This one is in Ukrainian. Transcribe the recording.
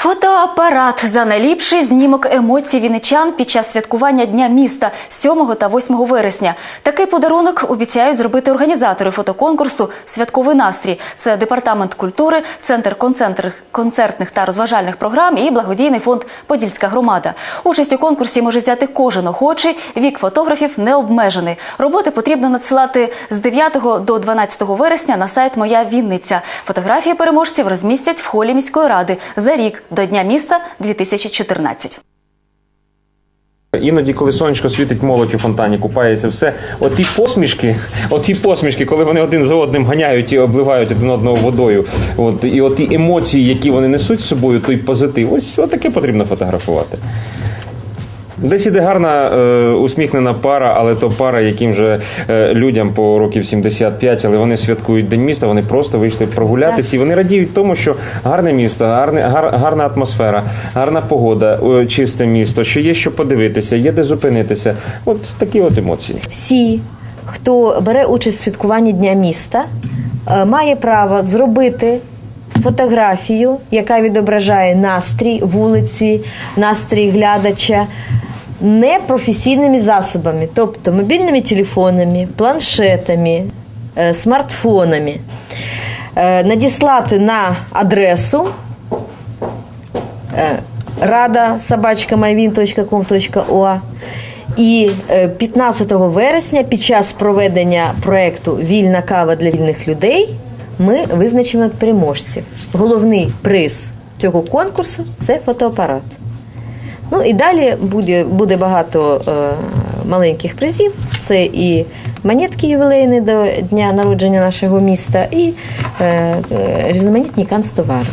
Фотоапарат за найліпший знімок емоцій вінничан під час святкування Дня міста 7 та 8 вересня. Такий подарунок обіцяють зробити організатори фотоконкурсу Святковий настрій. Це департамент культури, центр концертних та розважальних програм і благодійний фонд Подільська громада. Участь у конкурсі може взяти кожен охочий. Вік фотографів не обмежений. Роботи потрібно надсилати з 9 до 12 вересня на сайт Моя Вінниця. Фотографії переможців розмістять в холі міської ради за рік до Дня міста 2014. Іноді, коли сонечко світить, молодь у фонтані, купається все. От ті посмішки, от ті посмішки, коли вони один за одним ганяють і обливають один одного водою. От і от ті емоції, які вони несуть з собою, той позитив. Ось таке потрібно фотографувати. Десь іде гарна е, усміхнена пара, але то пара, яким же е, людям по років 75, але вони святкують День міста, вони просто вийшли прогулятися і вони радіють тому, що гарне місто, гарне, гар, гарна атмосфера, гарна погода, е, чисте місто, що є що подивитися, є де зупинитися. От такі от емоції. всі, хто бере участь у святкуванні Дня міста, е, має право зробити фотографію, яка відображає настрій вулиці, настрій глядача. Непрофесійними засобами, тобто мобільними телефонами, планшетами, е, смартфонами, Е, надіслати на адресу е, рада собачкамайвін.com.ua і е, 15 вересня під час проведення проекту Вільна кава для вільних людей ми визначимо переможців. Головний приз цього конкурсу це фотоапарат. Ну і далі буде, буде багато е, маленьких призів. Це і монетки ювілейні до дня народження нашого міста, і е, е, різноманітні канцтовари.